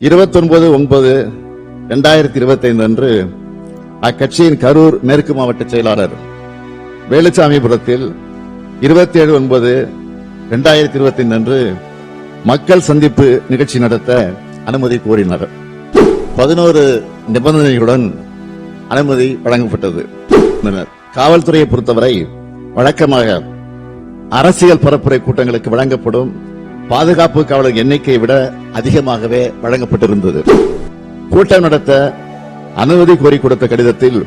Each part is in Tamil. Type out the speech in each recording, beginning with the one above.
இருபத்தொன்பது ஒன்பது இரண்டாயிரத்தி இருபத்தைந்து அன்று அக்கட்சியின் கரூர் மேற்கு மாவட்ட செயலாளர் வேலுச்சாமிபுரத்தில் இருபத்தி ஏழு ஒன்பது இரண்டாயிரத்தி இருபத்தைந்து அன்று மக்கள் சந்திப்பு நிகழ்ச்சி நடத்த அனுமதி கோரினர். பதினோரு நிபந்தனைகளுடன் அனுமதி வழங்கப்பட்டது காவல்துறையை பொறுத்தவரை வழக்கமாக அரசியல் பரப்புரை கூட்டங்களுக்கு வழங்கப்படும் பாதுகாப்பு காவலர் எண்ணிக்கையை விட அதிகமாகவே வழங்கப்பட்டிருந்தது. கூட்டம் நடத்த அனுமதி கோரி கொடுத்த கடிதத்தில்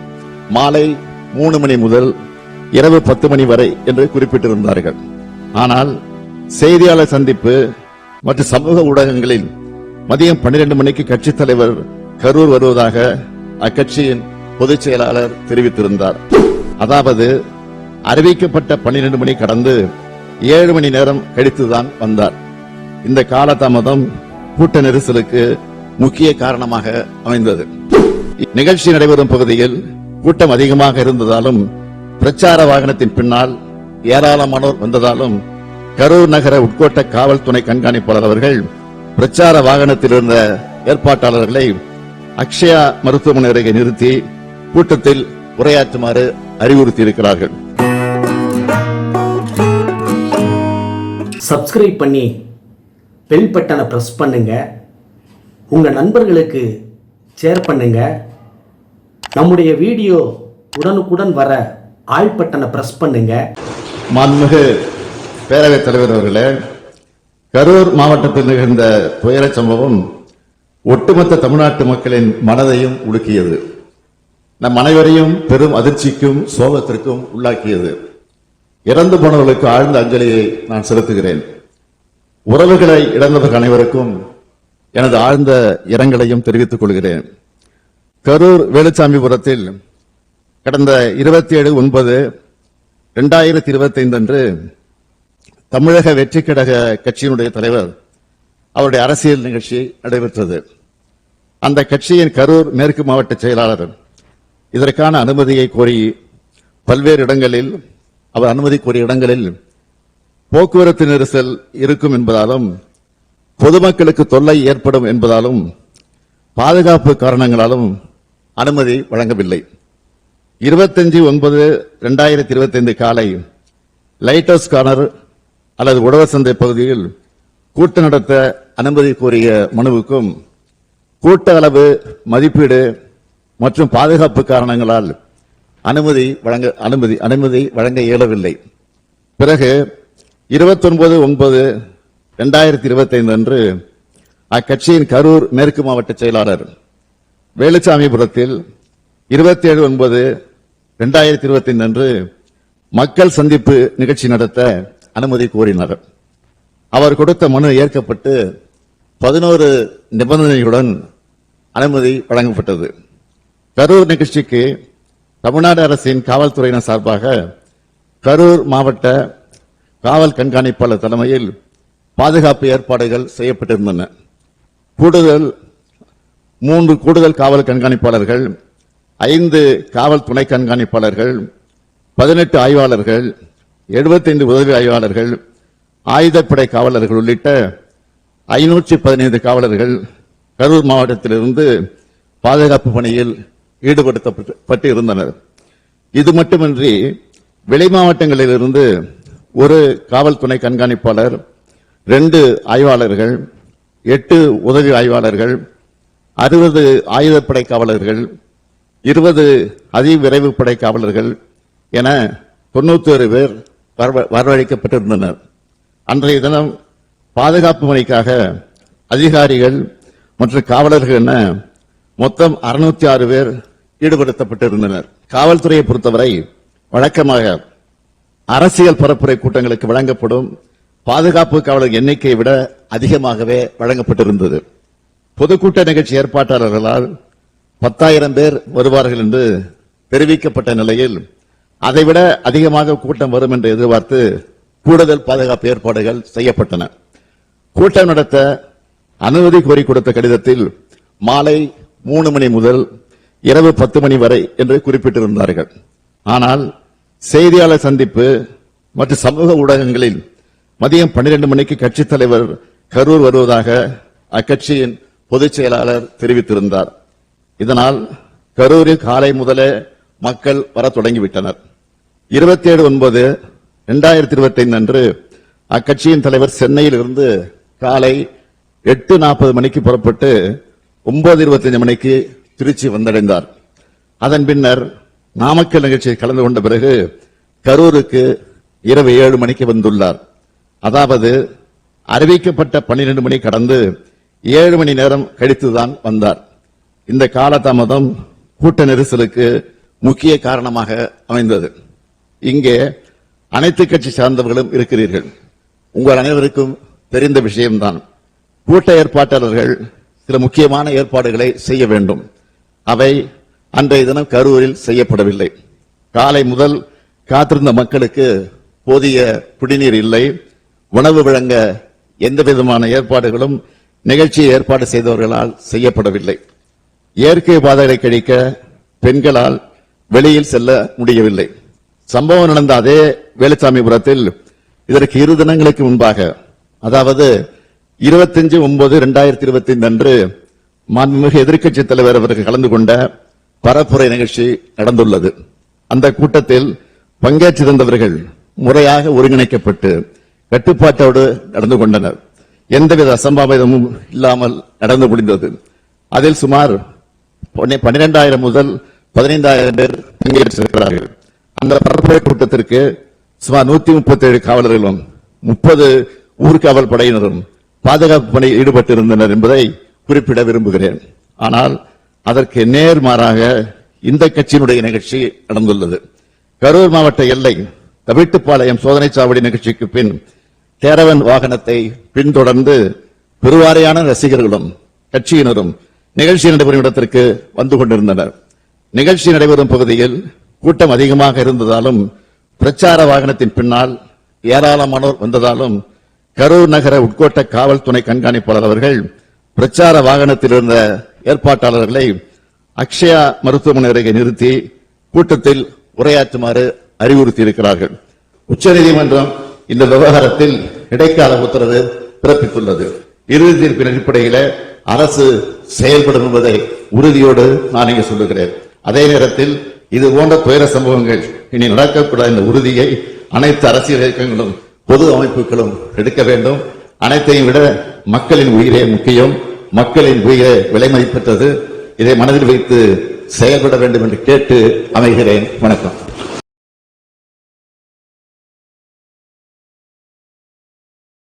மாலை மூணு மணி முதல் இரவு பத்து மணி வரை என்று குறிப்பிட்டிருந்தார்கள். ஆனால் செய்தியாளர் சந்திப்பு மற்றும் சமூக ஊடகங்களில் மதியம் பன்னிரண்டு மணிக்கு கட்சித் தலைவர் கரூர் வருவதாக அக்கட்சியின் பொதுச் செயலாளர் தெரிவித்திருந்தார். அதாவது அறிவிக்கப்பட்ட பன்னிரண்டு மணி கடந்து ஏழு மணி நேரம் கழித்துதான் வந்தார். இந்த காலதாமதம் கூட்ட நெரிசலுக்கு முக்கிய காரணமாக அமைந்தது. நிகழ்ச்சி நடைபெறும் பகுதியில் கூட்டம் அதிகமாக இருந்ததாலும் பிரச்சார வாகனத்தின் பின்னால் ஏராளமானோர் வந்ததாலும் கரூர் நகர உட்கோட்ட காவல்துறை கண்காணிப்பாளர் அவர்கள் பிரச்சார வாகனத்தில் இருந்த ஏற்பாட்டாளர்களை அக்ஷயா மருத்துவமனை அருகே நிறுத்தி கூட்டத்தில் உரையாற்றுமாறு அறிவுறுத்தியிருக்கிறார்கள். சப்ஸ்கிரைப் பண்ணி பெல் பட்டனை ப்ரெஸ் பண்ணுங்கள் உங்கள் நண்பர்களுக்கு ஷேர் பண்ணுங்கள் நம்முடைய வீடியோ உடனுக்குடன் வர ஆள் பட்டனை ப்ரெஸ் பண்ணுங்கள் மாண்புமிகு பேரவைத் தலைவர் அவர்களே கரூர் மாவட்டத்தில் நிகழ்ந்த துயரச் சம்பவம் ஒட்டுமொத்த தமிழ்நாட்டு மக்களின் மனதையும் உலுக்கியது. நம் அனைவரையும் பெரும் அதிர்ச்சிக்கும் சோகத்திற்கும் உள்ளாக்கியது. இறந்து போனவர்களுக்கு ஆழ்ந்த அஞ்சலியை நான் செலுத்துகிறேன். உறவுகளை இழந்தவர்கள் அனைவருக்கும் எனது ஆழ்ந்த இரங்கலையும் தெரிவித்துக் கொள்கிறேன். கரூர் வேலுச்சாமிபுரத்தில் கடந்த இருபத்தி ஏழு ஒன்பது இரண்டாயிரத்தி இருபத்தைந்து அன்று தமிழக வெற்றி கழக கட்சியினுடைய தலைவர் அவருடைய அரசியல் நிகழ்ச்சி நடைபெற்றது. அந்த கட்சியின் கரூர் மேற்கு மாவட்ட செயலாளர் இதற்கான அனுமதியை கோரி பல்வேறு இடங்களில் அவர் அனுமதி கோரிய இடங்களில் போக்குவரத்து நெரிசல் இருக்கும் என்பதாலும் பொதுமக்களுக்கு தொல்லை ஏற்படும் என்பதாலும் பாதுகாப்பு காரணங்களாலும் அனுமதி வழங்கவில்லை. இருபத்தஞ்சு ஒன்பது ரெண்டாயிரத்தி இருபத்தைந்து காலை லைட் ஹவுஸ் கார்னர் அல்லது உழவர் சந்தை பகுதியில் கூட்டம் நடத்த அனுமதி கோரிய மனுவுக்கும் கூட்ட அளவு மதிப்பீடு மற்றும் பாதுகாப்பு காரணங்களால் அனுமதி வழங்க அனுமதி அனுமதி வழங்க இயலவில்லை. பிறகு 29 ஒன்பது இரண்டாயிரத்தி இருபத்தைந்து அன்று அக்கட்சியின் கரூர் மேற்கு மாவட்ட செயலாளர் வேலுச்சாமிபுரத்தில் இருபத்தி ஏழு ஒன்பது ரெண்டாயிரத்தி இருபத்தி ஐந்து அன்று மக்கள் சந்திப்பு நிகழ்ச்சி நடத்த அனுமதி கோரினார். அவர் கொடுத்த மனு ஏற்கப்பட்டு பதினோரு நிபந்தனைகளுடன் அனுமதி வழங்கப்பட்டது. கரூர் நிகழ்ச்சிக்கு தமிழ்நாடு அரசின் காவல்துறையினர் சார்பாக கரூர் மாவட்ட காவல் கண்காணிப்பாளர் தலைமையில் பாதுகாப்பு ஏற்பாடுகள் செய்யப்பட்டிருந்தன. கூடுதல் மூன்று கூடுதல் காவல் கண்காணிப்பாளர்கள் ஐந்து காவல் துணை கண்காணிப்பாளர்கள் பதினெட்டு ஆய்வாளர்கள் 75 உதவி ஆய்வாளர்கள் ஆயுதப்படை காவலர்கள் உள்ளிட்ட ஐநூற்றி பதினைந்து காவலர்கள் கரூர் மாவட்டத்திலிருந்து பாதுகாப்பு பணியில் ஈடுபடுத்தப்பட்டு இருந்தனர் இது மட்டுமின்றி வெளி மாவட்டங்களிலிருந்து ஒரு காவல் துணை கண்காணிப்பாளர் ரெண்டு ஆய்வாளர்கள் எட்டு உதவி ஆய்வாளர்கள் அறுபது ஆயுதப்படை காவலர்கள் இருபது அதிவிரைவு படை காவலர்கள் என தொண்ணூத்தோரு பேர் வரவ- வரவழைக்கப்பட்டிருந்தனர். அன்றைய தினம் பாதுகாப்பு பணிக்காக அதிகாரிகள் மற்றும் காவலர்கள் என மொத்தம் அறுநூத்தி ஆறு பேர் ஈடுபடுத்தப்பட்டிருந்தனர். காவல்துறையை பொறுத்தவரை வழக்கமாக அரசியல் பரப்புரை கூட்டங்களுக்கு வழங்கப்படும் பாதுகாப்பு காவலர் எண்ணிக்கையை விட அதிகமாகவே வழங்கப்பட்டிருந்தது. பொதுக்கூட்ட நிகழ்ச்சி ஏற்பாட்டாளர்களால் பத்தாயிரம் பேர் வருவார்கள் என்று தெரிவிக்கப்பட்ட நிலையில் அதைவிட அதிகமாக கூட்டம் வரும் என்று எதிர்பார்த்து கூடுதல் பாதுகாப்பு ஏற்பாடுகள் செய்யப்பட்டன. கூட்டம் நடத்த அனுமதி கோரி கொடுத்த கடிதத்தில் மாலை மூணு மணி முதல் இரவு பத்து மணி வரை என்று குறிப்பிட்டிருந்தார்கள். ஆனால் செய்தியாளர் சந்திப்பு மற்றும் சமூக ஊடகங்களில் மதியம் பன்னிரண்டு மணிக்கு கட்சித் தலைவர் கரூர் வருவதாக அக்கட்சியின் பொதுச் செயலாளர் தெரிவித்திருந்தார். இதனால் கரூரில் காலை முதலே மக்கள் வரத் தொடங்கிவிட்டனர். இருபத்தி ஏழு ஒன்பது இரண்டாயிரத்தி இருபத்தி ஐந்து அன்று அக்கட்சியின் தலைவர் சென்னையில் இருந்து காலை எட்டு நாற்பது மணிக்கு புறப்பட்டு ஒன்பது இருபத்தஞ்சு மணிக்கு திருச்சி வந்தடைந்தார். அதன் பின்னர் நாமக்கல் நிகழ்ச்சியில் கலந்து கொண்ட பிறகு கரூருக்கு இரவு ஏழு மணிக்கு வந்துள்ளார். அதாவது அறிவிக்கப்பட்ட பன்னிரண்டு மணி கடந்து ஏழு மணி நேரம் கழித்துதான் வந்தார். இந்த காலதாமதம் கூட்ட நெரிசலுக்கு முக்கிய காரணமாக அமைந்தது. இங்கே அனைத்து கட்சி சார்ந்தவர்களும் இருக்கிறீர்கள். உங்கள் அனைவருக்கும் தெரிந்த விஷயம்தான். கூட்ட ஏற்பாட்டாளர்கள் சில முக்கியமான ஏற்பாடுகளை செய்ய வேண்டும். அவை அன்றைய தினம் கரூரில் செய்யப்படவில்லை. காலை முதல் காத்திருந்த மக்களுக்கு போதிய குடிநீர் இல்லை. உணவு வழங்க எந்த விதமான ஏற்பாடுகளும் நிகழ்ச்சியை ஏற்பாடு செய்தவர்களால் செய்யப்படவில்லை. இயற்கை பாதைகளை கழிக்க பெண்களால் வெளியில் செல்ல முடியவில்லை. சம்பவம் நடந்த அதே வேலுசாமிபுரத்தில் இதற்கு இரு தினங்களுக்கு முன்பாக அதாவது இருபத்தஞ்சு ஒன்பது இரண்டாயிரத்தி இருபத்தி ஐந்து அன்று மாண்புமிகு எதிர்க்கட்சித் தலைவர் அவர்கள் கலந்து கொண்ட பரப்புரை நிகழ்ச்சி நடந்துள்ளது. அந்த கூட்டத்தில் பங்கேற்றிருந்தவர்கள் முறையாக ஒருங்கிணைக்கப்பட்டு கட்டுப்பாட்டோடு நடந்து கொண்டனர். எந்தவித அசம்பாவிதமும் இல்லாமல் நடந்து முடிந்தது. அதில் சுமார் பன்னிரெண்டாயிரம் முதல் பதினைந்தாயிரம் பேர் பங்கேற்றிருக்கிறார்கள். அந்த பரப்புரை கூட்டத்திற்கு சுமார் நூத்தி முப்பத்தி ஏழு காவலர்களும் முப்பது ஊர்காவல் படையினரும் பாதுகாப்பு பணியில் ஈடுபட்டிருந்தனர் என்பதை குறிப்பிட விரும்புகிறேன். ஆனால் அதற்கு நேர்மாறாக இந்த கட்சியினுடைய நிகழ்ச்சி நடந்துள்ளது. கரூர் மாவட்ட எல்லை தவிட்டுப்பாளையம் சோதனை சாவடி நிகழ்ச்சிக்கு பின் தேரவன் வாகனத்தை பின்தொடர்ந்து பெருவாரியான ரசிகர்களும் கட்சியினரும் நிகழ்ச்சி நடைபெறும் இடத்திற்கு வந்து கொண்டிருந்தனர். நிகழ்ச்சி நடைபெறும் பகுதியில் கூட்டம் அதிகமாக இருந்ததாலும் பிரச்சார வாகனத்தின் பின்னால் ஏராளமானோர் வந்ததாலும் கரூர் நகர உட்கோட்ட காவல்துறை கண்காணிப்பாளர் அவர்கள் பிரச்சார வாகனத்தில் இருந்த ஏற்பாட்டாளர்களை அக்ஷயா மருத்துவமனை அருகே நிறுத்தி கூட்டத்தில் உரையாற்றுமாறு அறிவுறுத்தி இருக்கிறார்கள் உச்சநீதிமன்றம் இந்த விவகாரத்தில் இடைக்கால உத்தரவு பிறப்பித்துள்ளது. இறுதி தீர்ப்பின் அடிப்படையில் அரசு செயல்படும் என்பதை உறுதியோடு நான் இங்கே சொல்லுகிறேன். அதே நேரத்தில் இது போன்ற துயர சம்பவங்கள் இனி நடக்கக்கூடாது இந்த உறுதியை அனைத்து அரசியல் இயக்கங்களும் பொது அமைப்புகளும் எடுக்க வேண்டும். அனைத்தையும் விட மக்களின் உயிரே முக்கியம். மக்களின் உயிரை விலை மதிப்பற்றது. இதை மனதில் வைத்து செயல்பட வேண்டும் என்று கேட்டு அமைகிறேன். வணக்கம்.